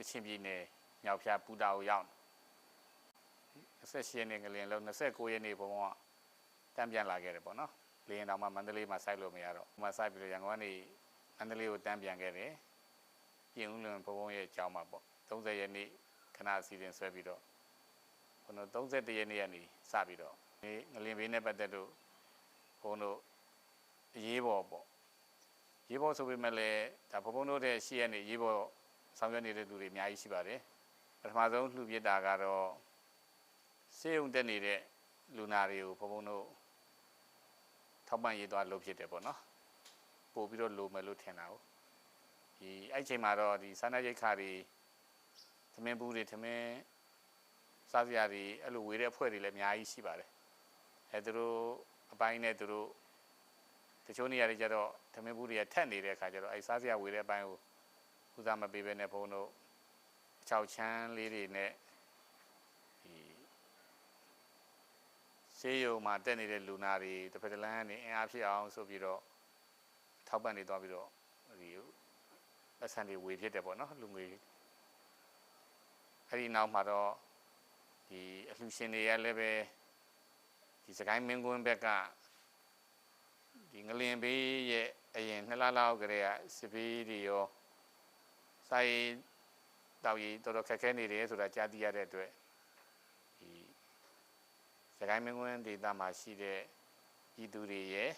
ကချင်ပြည်နယ်မြောက်ဖျားပူတာကိုရောက်28ရက်နေ့ငလင်လုံး29ရက်နေ့ဘုံကတမ်းပြန်လာခဲ့တယ်ပေါ့နော်လေရင်တောင်မှမန္တလေးမှာစိုက်လို့မရတော့ဟိုမှာစိုက်ပြီးတော့ရန်ကုန်ကနေမန္တလေးကိုတမ်းပြန်ခဲ့တယ်ပြင်ဦးလွင်ဘုံဘုံရဲ့အကြောင်းမှာပေါ့30ရက်နေ့ခဏအစီအစဉ်ဆွဲပြီးတော့ဘုံတို့31ရက်နေ့ကနေစပြီးတော့ဒီငလင်ဘေးနဲ့ပတ်သက်လို့ဘုံတို့အရေးပေါ်ပေါ့ရေးပေါ်ဆိုပေမဲ့လည်းဒါဘုံဘုံတို့တဲ့ရှေ့ရနေရေးပေါ် ဆောင်ရွက်နေတဲ့လူတွေအများကြီးရှိပါတယ်ပထမဆုံးလှူပြစ်တာကတော့စေုံတက်နေတဲ့လူနာတွေကိုဘုံဘုံတို့ထောက်ပံ့ရေးသွားလုပ်ဖြစ်တယ်ပေါ့နော်ပို့ပြီးတော့လိုမယ်လို့ထင်တာ哦ဒီအဲ့ချိန်မှာတော့ဒီစာနာရိတ်ခါတွေသမင်းဘူးတွေသမင်းစားစရာတွေအဲ့လိုဝေတဲ့အဖွဲ့တွေလည်းအများကြီးရှိပါတယ်အဲသူတို့အပိုင်းနဲ့သူတို့တချို့နေရာတွေကျတော့သမင်းဘူးတွေကထက်နေတဲ့အခါကျတော့အဲစားစရာဝေတဲ့အပိုင်းကို ဦးစားမပေးဘဲနဲ့ဘုံတို့အချောက်ချမ်းလေးတွေနဲ့ဒီဆေးရုံမှာတက်နေတဲ့လူနာတွေတစ်ဖက်တစ်လမ်းကနေအင်အားဖြစ်အောင်ဆိုပြီးတော့ထောက်ပံ့နေသွားပြီးတော့ဒီလက်ဆန်တွေဝေဖြစ်တယ်ပေါ့နော်လူငွေအဲ့ဒီနောက်မှာတော့ဒီအလှူရှင်တွေကလည်းပဲဒီစကိုင်းမင်းကွန်းဘက်ကဒီငလင်ဘေးရဲ့အရင်နှစ်လလောက်ကလေးကစစ်ဘေးတွေရော စိုက်တောက်ရီတော်တော်ခက်ခဲနေတယ်ဆိုတာကြားသိရတဲ့အတွက်ဒီစကိုင်းမင်းကွန်းဒေသမှာရှိတဲ့ဤသူတွေရဲ့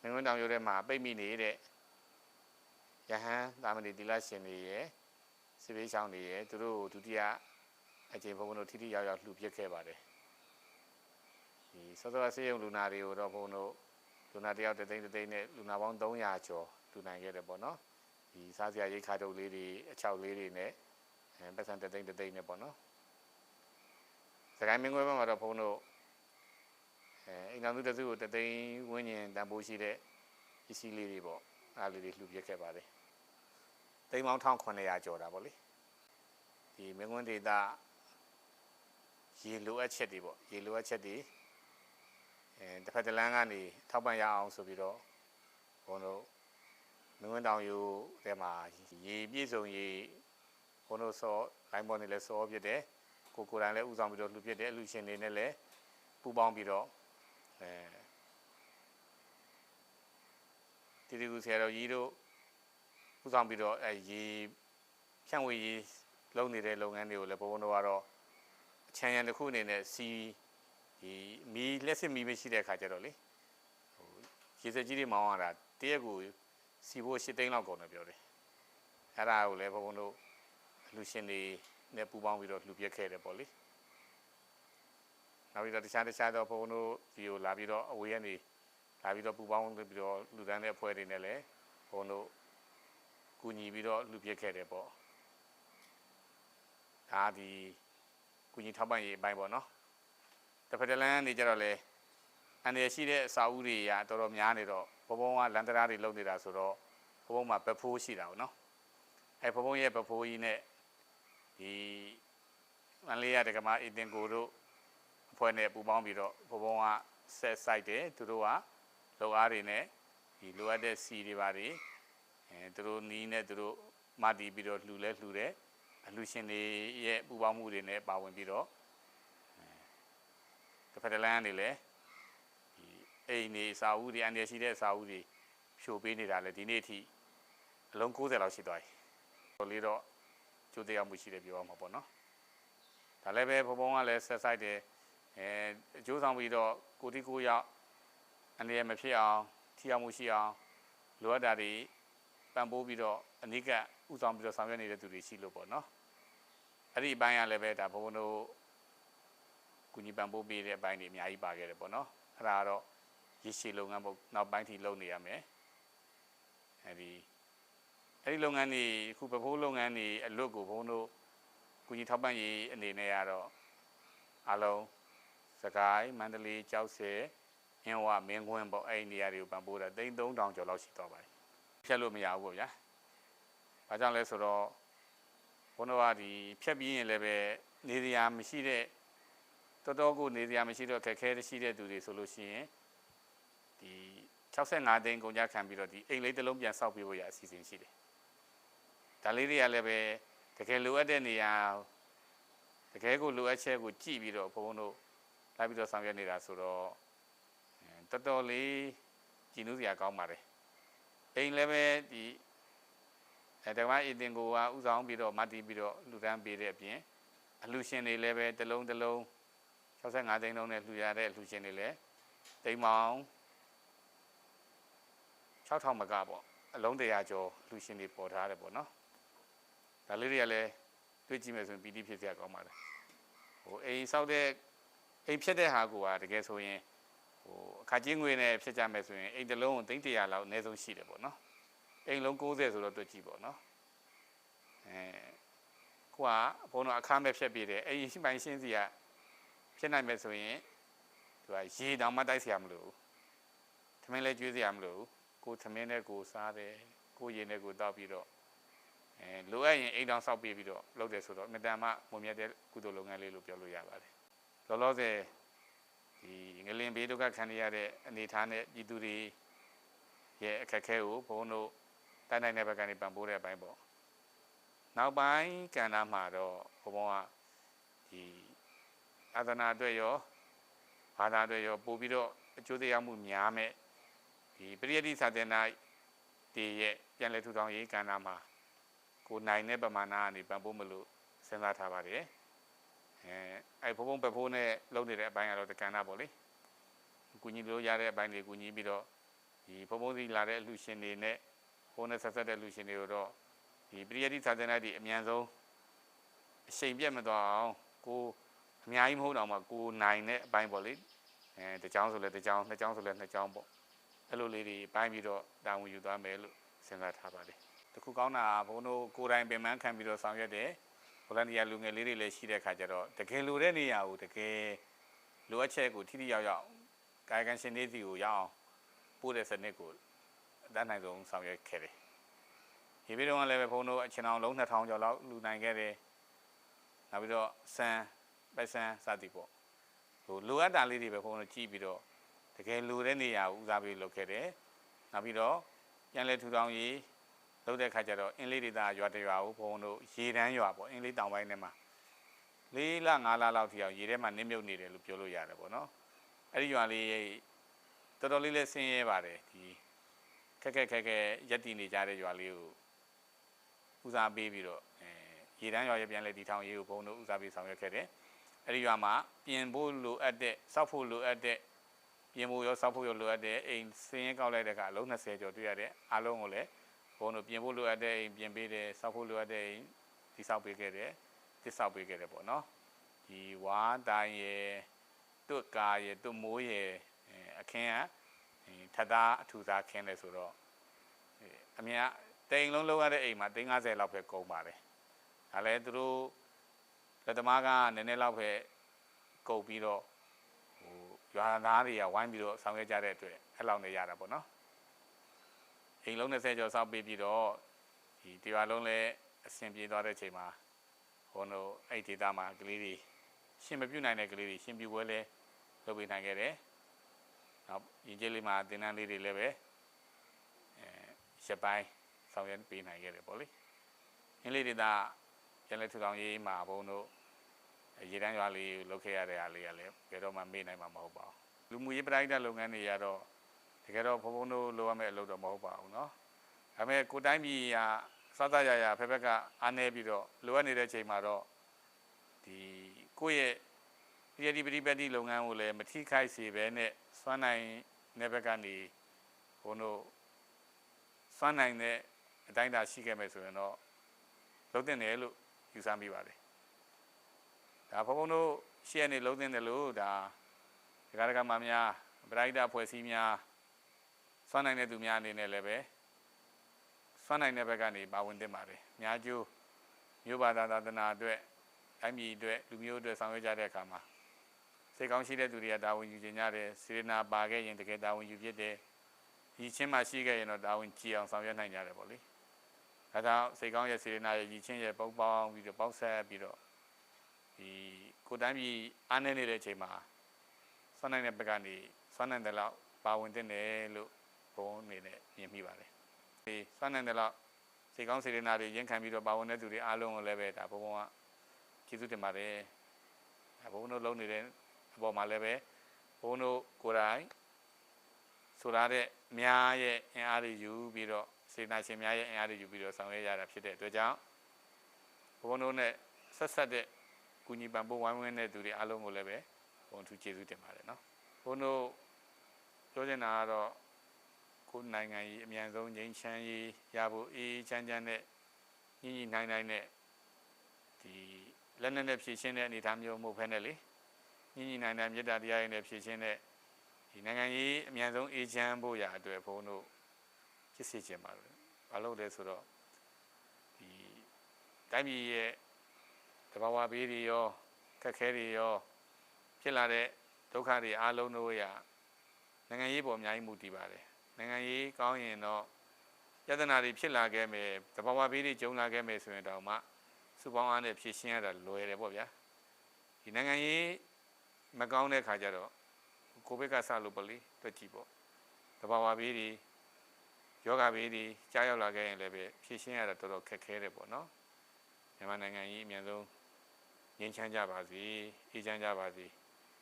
မင်းကွန်းတောင်ရိုးထဲမှာပိတ်မိနေတဲ့ယဟန်တာမဏိတိလရှင်တွေရဲ့စစ်ဘေးရှောင်းတွေရဲ့သူတို့ကိုဒုတိယအချိန်ဘုံဘုံတို့ထိထိရောက်ရောက်လှူပစ်ခဲ့ပါတယ်ဒီစောစောဆေးရုံလူနာတွေကိုတော့ဘုံတို့လူနာတယောက်တစ်သိန်းတစ်သိန်းနဲ့လူနာပေါင်း300ကျော်လူနိုင်ခဲ့တယ်ပေါ့နော် ဒီစားစရာရိတ်ခါတုပ်လေးတွေအချောက်လေးတွေနဲ့အဲပတ်စံတစ်သိန်းတစ်သိန်းနဲ့ပေါ့နော်စကိုင်းမင်းကွဲဘက်မှာတော့ဘုန်းတို့အဲအင်္ဂါသူတစုကိုတစ်သိန်းဝန်းကျင်တန်ဖိုးရှိတဲ့ပစ္စည်းလေးတွေပေါ့အားလေးတွေလှူပြခဲ့ပါတယ်သိန်းပေါင်း1900ကျော်တာပေါ့လေဒီမင်းကွန်းဒေတာရေလိုအပ်ချက်တွေပေါ့ရေလိုအပ်ချက်တွေအဲတစ်ဖက်တစ်လမ်းကနေထောက်ပံ့ရအောင်ဆိုပြီးတော့ဘုံတို့ မင်းဝင်းတောင်ယူထဲမှာရေပြည့်စုံရေဘုံတို့စောလိုင်းပေါ်နေလဲစောဖြစ်တယ်ကိုကိုယ်တိုင်လည်းဥဆောင်ပြီးတော့လှူဖြစ်တယ်အလူရှင်တွေနဲ့လည်းပူးပေါင်းပြီးတော့အဲဒီဒီကူဆရာတော်ကြီးတို့ဥဆောင်ပြီးတော့အဲရေဖြန့်ဝေရေးလုပ်နေတဲ့လုပ်ငန်းတွေကိုလည်းဘုံတို့ကတော့အချမ်းရံတစ်ခုအနေနဲ့စီဒီမီလက်စစ်မီမရှိတဲ့အခါကျတော့လေဟိုရေစက်ကြီးတွေမောင်းရတာတရက်ကို စီဖို့၈သိန်းလောက်ကုန်တယ်ပြောတယ်အဲ့ဒါကိုလည်းဘုံဘုံတို့လူရှင်တွေနဲ့ပူးပေါင်းပြီးတော့လှူပြက်ခဲ့တယ်ပေါ့လေနောက်ပြီးတော့တခြားတခြားတော့ဘုံဘုံတို့ဒီကိုလာပြီးတော့အဝေးကနေလာပြီးတော့ပူးပေါင်းပြီးတော့လူတန်းတဲ့အဖွဲ့တွေနဲ့လည်းဘုံတို့ကူညီပြီးတော့လှူပြက်ခဲ့တယ်ပေါ့ဒါဒီကူညီထောက်ပံ့ရေးအပိုင်းပေါ့နော်တစ်ဖက်တစ်လမ်းနေကြတော့လေအန်ရရှိတဲ့အစာအုပ်တွေကတော်တော်များနေတော့ ဘဘုံကလန်တရာတွေလုံနေတာဆိုတော့ဘဘုံမှာပဖိုးရှိတာပေါ့နော်အဲဘဘုံရဲ့ပဖိုးကြီးနဲ့ဒီမန်လေးရတကမအတင်ကိုတို့အဖွဲ့နဲ့ပူးပေါင်းပြီးတော့ဘဘုံကဆက်ဆိုင်တယ်သူတို့ကလောအားတွေနဲ့ဒီလိုအပ်တဲ့စီတွေပါတွေအဲသူတို့နီးနဲ့သူတို့မတီးပြီးတော့လှူလဲလှူတယ်အလှူရှင်တွေရဲ့ပူးပေါင်းမှုတွေနဲ့ပါဝင်ပြီးတော့တစ်ဖက်တစ်လမ်းကနေလည်းဒီ အိမ်နေစာအုပ်တွေအန်ရရှိတဲ့စာအုပ်တွေဖြိုပေးနေတာလေဒီနေ့အထိအလုံး90လောက်ရှိသွားပြီ။ဟိုလေးတော့ကျိုးတရားမှုရှိတယ်ပြောအောင်မှာပေါ့နော်။ဒါလည်းပဲဘုံဘုံကလည်းဆက်ဆိုင်တယ်အဲအကျိုးဆောင်ပြီးတော့ကိုတိကိုရောက်အန်ရမဖြစ်အောင်ထိအောင်မှုရှိအောင်လိုအပ်တာတွေပံ့ပိုးပြီးတော့အနိကဥဆောင်ပြီးတော့ဆောင်ရွက်နေတဲ့သူတွေရှိလို့ပေါ့နော်။အဲ့ဒီအပိုင်းကလည်းပဲဒါဘုံဘုံတို့ကူညီပံ့ပိုးပေးတဲ့အပိုင်းတွေအများကြီးပါခဲ့တယ်ပေါ့နော်အဲ့ဒါကတော့ ရရှိလုပ်ငန်းပေါ့နောက်ပိုင်းထိလုပ်နေရမယ်အဲ့ဒီအဲ့ဒီလုပ်ငန်းတွေအခုပဖိုးလုပ်ငန်းတွေအလွတ်ကိုဘုန်းတို့ကူညီထောက်ပံ့ရေးအနေနဲ့ကတော့အလုံးစကိုင်းမန္တလေးကြောက်စဲအင်းဝမင်းကွင်းပေါ့အဲ့ဒီနေရာတွေကိုပံ့ပိုးတာသိန်း3000ကျော်လောက်ရှိသွားပါတယ်ဖြတ်လို့မရဘူးပေါ့ဗျာဘာကြောင့်လဲဆိုတော့ဘုန်းတော်ကဒီဖြတ်ပြီးရင်လည်းပဲနေရာမရှိတဲ့တော်တော်ကိုနေစရာမရှိတော့ခက်ခဲရှိတဲ့သူတွေဆိုလို့ရှိရင် ဒီ65သိန်းကုန်ကြခံပြီးတော့ဒီအိမ်လေးတစ်လုံးပြန်ဆောက်ပေးဖို့ရအစီအစဉ်ရှိတယ်။ဒါလေးတွေကလည်းပဲတကယ်လိုအပ်တဲ့နေရာတကယ်ကိုလိုအပ်ချက်ကိုကြည့်ပြီးတော့ဘုံဘုံတို့လိုက်ပြီးတော့ဆောင်ရွက်နေတာဆိုတော့အဲတော်တော်လေးကြည်နူးစရာကောင်းပါတယ်အိမ်လည်းပဲဒီအဲတကွာအီတင်ကိုကဥဆောင်ပြီးတော့မတီးပြီးတော့လူတန်းပေးတဲ့အပြင်အလှရှင်တွေလည်းပဲတစ်လုံးတစ်လုံး65သိန်းလုံးနဲ့လှူရတဲ့အလှရှင်တွေလည်းတိမ်မောင် 6000မကပေါ့အလုံး100ကျော်လူရှင်တွေပေါ်ထားတယ်ပေါ့နော်ဒါလေးတွေကလည်းတွေ့ကြည့်မယ်ဆိုရင်ပီတိဖြစ်စရာကောင်းပါတယ်ဟိုအိမ်ဆောက်တဲ့အိမ်ဖြစ်တဲ့ဟာကိုကတကယ်ဆိုရင်ဟိုအခါချင်းငွေနဲ့ဖြစ်ကြမယ်ဆိုရင်အိမ်တစ်လုံးကို300လောက်အနည်းဆုံးရှိတယ်ပေါ့နော်အိမ်လုံး90ဆိုတော့တွေ့ကြည့်ပေါ့နော်အဲကိုကဘုံတော့အခမ်းပဲဖြတ်ပြတယ်အိမ်ရှိပိုင်ရှင်းစီကဖြစ်နိုင်မယ်ဆိုရင်သူကရေတောင်မှတိုက်စရာမလိုဘူးထမင်းလည်းကျွေးစရာမလိုဘူး ကိုသမင်းနဲ့ကိုစားတယ်ကိုရေနဲ့ကိုတောက်ပြီးတော့အဲလိုအပ်ရင်အိမ်တောင်ဆောက်ပြီးပြီးတော့လုပ်တယ်ဆိုတော့အမြဲတမ်းမှမုံမြတ်တဲ့ကုသိုလ်လုပ်ငန်းလေးလို့ပြောလို့ရပါတယ်လောလောဆယ်ဒီငလင်ဘေးဒုက္ခခံရတဲ့အနေအထားနဲ့ပြည်သူတွေရဲ့အခက်အခဲကိုဘုန်းတို့တိုင်းတိုင်းတဲ့ဘက်ကနေပံ့ပိုးတဲ့အပိုင်းပေါ့နောက်ပိုင်းကဏ္ဍမှာတော့ဘုံဘုံကဒီအာသနာအတွက်ရောဘာသာအတွက်ရောပို့ပြီးတော့အကျိုးတရားမှုများမဲ့ ဒီပရိယတိသာသနာတည်ရဲ့ပြန်လည်ထူထောင်ရေးကဏ္ဍမှာကိုနိုင်တဲ့ပမာဏကနေပံ့ပိုးမလို့စဉ်းစားထားပါတယ်အဲအဲ့ဘုံဘုံပဖိုးနဲ့လုပ်နေတဲ့အပိုင်းကတော့တကဏ္ဍပေါ့လေကုညီလို့ရတဲ့အပိုင်းတွေကုညီပြီးတော့ဒီဘုံဘုံစီလာတဲ့အလှရှင်တွေနဲ့ဘုံနဲ့ဆက်ဆက်တဲ့အလှရှင်တွေကိုတော့ဒီပရိယတိသာသနာတည်အမြန်ဆုံးအချိန်ပြတ်မသွားအောင်ကိုအများကြီးမဟုတ်တော့မှကိုနိုင်တဲ့အပိုင်းပေါ့လေအဲတကြောင်ဆိုလဲတကြောင်နှစ်ကြောင်ဆိုလဲနှစ်ကြောင်ပေါ့ အဲ့လိုလေးတွေပိုင်းပြီးတော့တာဝန်ယူသွားမယ်လို့စဉ်းစားထားပါတယ်တခုကောင်းတာဘုန်းတို့ကိုယ်တိုင်ပင်ပန်းခံပြီးတော့ဆောင်ရွက်တယ်ဗလန်တီယာလူငယ်လေးတွေလည်းရှိတဲ့ခါကျတော့တကယ်လိုတဲ့နေရာကိုတကယ်လိုအပ်ချက်ကိုထိထိရောက်ရောက်ကာယကံရှင်တွေစီကိုရောက်အောင်ပို့တဲ့စနစ်ကိုအတန်းနိုင်ဆုံးဆောင်ရွက်ခဲ့တယ်ဒီပြီးတော့လည်းပဲဘုန်းတို့အချင်းအောင်လုံး2000ကျော်လောက်လူနိုင်ခဲ့တယ်နောက်ပြီးတော့စံပက်ဆန်စသည်ပေါ့ဟိုလိုအပ်တာလေးတွေပဲဘုန်းတို့ကြည့်ပြီးတော့ တကယ်လိုတဲ့နေရာကိုဦးစားပေးလုပ်ခဲ့တယ်နောက်ပြီးတော့ပြန်လဲထူထောင်ရေးလုပ်တဲ့ခါကျတော့အင်းလေးဒေသရွာတရွာကိုဘုန်းတို့ရေတန်းရွာပေါ့အင်းလေးတောင်ပိုင်းထဲမှာ၄လ၅လလောက်ထိအောင်ရေထဲမှာနစ်မြုပ်နေတယ်လို့ပြောလို့ရတယ်ပေါ့နော်အဲ့ဒီရွာလေးတော်တော်လေးလဲဆင်းရဲပါတယ်ဒီခက်ခက်ခက်ခက်ရက်တည်နေကြတဲ့ရွာလေးကိုဦးစားပေးပြီးတော့အဲရေတန်းရွာရဲ့ပြန်လဲတည်ထောင်ရေးကိုဘုန်းတို့ဦးစားပေးဆောင်ရွက်ခဲ့တယ်အဲ့ဒီရွာမှာပြင်ဖို့လိုအပ်တဲ့စောက်ဖို့လိုအပ်တဲ့ ပြင်ဖို့ရောစောက်ဖို့ရောလိုအပ်တဲ့အိမ်စင်းရဲကောက်လိုက်တဲ့ကအလုံး20ကျော်တွေ့ရတဲ့အားလုံးကိုလည်းဘုန်းတို့ပြင်ဖို့လိုအပ်တဲ့အိမ်ပြင်ပေးတယ်စောက်ဖို့လိုအပ်တဲ့အိမ်တိဆောက်ပေးခဲ့တယ်တိဆောက်ပေးခဲ့တယ်ပေါ့နော်ဒီဝါတိုင်းရဲ့တွတ်ကာရဲ့တွတ်မိုးရဲ့အခင်းကထပ်သားအထူသားခင်းတယ်ဆိုတော့အမြတ်တိမ်လုံးလုံးရတဲ့အိမ်မှာ350လောက်ပဲကုန်ပါတယ်ဒါလည်းသူတို့လက်သမားကနည်းနည်းလောက်ပဲကုန်ပြီးတော့ဟို ရွာသားတွေကဝိုင်းပြီးတော့ဆောင်ရွက်ကြတဲ့အတွက်အဲ့လောက်နေရတာပေါ့နော်အိမ်လုံး20ကျော်စောက်ပြီးပြီးတော့ဒီတရွာလုံးလည်းအဆင်ပြေသွားတဲ့ချိန်မှာဟိုတို့အဲ့ဒေတာမှာကလေးတွေရှင်မပြုတ်နိုင်တဲ့ကလေးတွေရှင်ပြပွဲလဲလုပ်ပေးနိုင်ခဲ့တယ်နောက်ရင်ကျေးလေးမှာတင်တန်းလေးတွေလည်းပဲအဲရပိုင်းဆောင်ရွက်ပေးနိုင်ခဲ့တယ်ပေါ့လေအင်းလေးဒေတာပြန်လဲထူထောင်ရေးမှာဘုံတို့ ရေတန်းရွာလေးလုပ်ခဲ့ရတဲ့အားလေးကလည်းဘယ်တော့မှမေ့နိုင်မှာမဟုတ်ပါဘူးလူမှုရေးပရိုက်တာလုပ်ငန်းတွေကတော့တကယ်တော့ဘုံဘုံတို့လိုရမယ့်အလုပ်တော့မဟုတ်ပါဘူးเนาะဒါပေမဲ့ကိုတိုင်းပြည်ကစသရရဖက်ဖက်ကအားနေပြီးတော့လိုအပ်နေတဲ့ချိန်မှာတော့ဒီကိုယ့်ရဲ့ဒီပရိပတိလုပ်ငန်းကိုလည်းမထိခိုက်စေဘဲနဲ့စွမ်းနိုင်တဲ့ဘက်ကနေဘုံတို့စွမ်းနိုင်တဲ့အတိုင်းအတာရှိခဲ့မယ်ဆိုရင်တော့လုံးတင်တယ်လို့ယူဆမိပါတယ် ဒါဘုံဘုံတို့ရှေ့ကနေလုံးတင်တယ်လို့ဒါဒကာဒကာမများပရိုက်တာဖွဲ့စည်းများစွမ်းနိုင်တဲ့သူများအနေနဲ့လည်းပဲစွမ်းနိုင်တဲ့ဘက်ကနေပါဝင်တင်ပါတယ်။များကျိုးမြို့ဘာသာသာသနာအတွက်အမည်အတွက်လူမျိုးအတွက်ဆောင်ရွက်ကြတဲ့အခါမှာစိတ်ကောင်းရှိတဲ့သူတွေကတာဝန်ယူခြင်းကြတယ်စေရနာပါခဲ့ရင်တကယ်တာဝန်ယူဖြစ်တယ်။ဒီချင်းမှရှိခဲ့ရင်တော့တာဝန်ကြည်အောင်ဆောင်ရွက်နိုင်ကြတယ်ပေါ့လေ။ဒါကြောင့်စိတ်ကောင်းရဲ့စေရနာရဲ့ဒီချင်းရဲ့ပေါင်းပေါင်းပြီးတော့ပေါင်းဆက်ပြီးတော့ ဒီကိုတိုင်းပြည်အားနည်းနေတဲ့အချိန်မှာစွမ်းနိုင်တဲ့ဘက်ကနေစွမ်းနိုင်တဲ့လောက်ပါဝင်တဲ့တယ်လို့ဘုံအနေနဲ့မြင်မိပါတယ်ဒီစွမ်းနိုင်တဲ့လောက်စိတ်ကောင်းစေတနာတွေရင်ခံပြီးတော့ပါဝင်တဲ့သူတွေအားလုံးကိုလည်းပဲဒါဘုံဘုံကကျေးဇူးတင်ပါတယ်ဒါဘုံဘုံတို့လုံးနေတဲ့အပေါ်မှာလည်းပဲဘုံဘုံတို့ကိုယ်တိုင်ဆိုရတဲ့များရဲ့အင်အားတွေယူပြီးတော့စေတနာရှင်များရဲ့အင်အားတွေယူပြီးတော့ဆောင်ရွက်ရတာဖြစ်တဲ့အတွက်ကြောင့်ဘုံဘုံတို့ ਨੇ ဆက်ဆက်တဲ့ ကုညီပံပိုးဝိုင်းဝန်းတဲ့သူတွေအားလုံးကိုလည်းပဲဘုံသူကျေးဇူးတင်ပါတယ်နော်ဘုံတို့ပြောချင်တာကတော့ကိုယ်နိုင်ငံကြီးအမြန်ဆုံးငြိမ်းချမ်းရေးရဖို့အေးအေးချမ်းချမ်းနဲ့ညီညီနိုင်နိုင်နဲ့ဒီလက်နက်နဲ့ဖြည့်ရှင်းတဲ့အနေအထားမျိုးမဟုတ်ဘဲနဲ့လေညီညီနိုင်နိုင်မေတ္တာတရားရည်နဲ့ဖြည့်ရှင်းတဲ့ဒီနိုင်ငံကြီးအမြန်ဆုံးအေးချမ်းဖို့ရာအတွက်ဘုံတို့ဖြစ်စေချင်ပါတယ်ဘာလို့လဲဆိုတော့ဒီတိုင်းပြည်ရဲ့ တဘာဝဘေးတွေရောခက်ခဲတွေရောဖြစ်လာတဲ့ဒုက္ခတွေအားလုံးတို့ရာနိုင်ငံရေးပေါ်အများကြီးမူတည်ပါတယ်နိုင်ငံရေးကောင်းရင်တော့ယတနာတွေဖြစ်လာခဲ့မယ်တဘာဝဘေးတွေကျုံလာခဲ့မယ်ဆိုရင်တောင်မှစုပေါင်းအားနဲ့ဖြည့်ရှင်းရတာလွယ်တယ်ပေါ့ဗျာဒီနိုင်ငံရေးမကောင်းတဲ့ခါကျတော့ကိုဗစ်ကဆလို့ပေါ့လေတွက်ကြည့်ပေါ့တဘာဝဘေးတွေယောဂဘေးတွေကြားရောက်လာခဲ့ရင်လည်းပဲဖြည့်ရှင်းရတာတော်တော်ခက်ခဲတယ်ပေါ့နော်မြန်မာနိုင်ငံကြီးအမြန်ဆုံး ငြိမ်းချမ်းကြပါစေအေးချမ်းကြပါစေ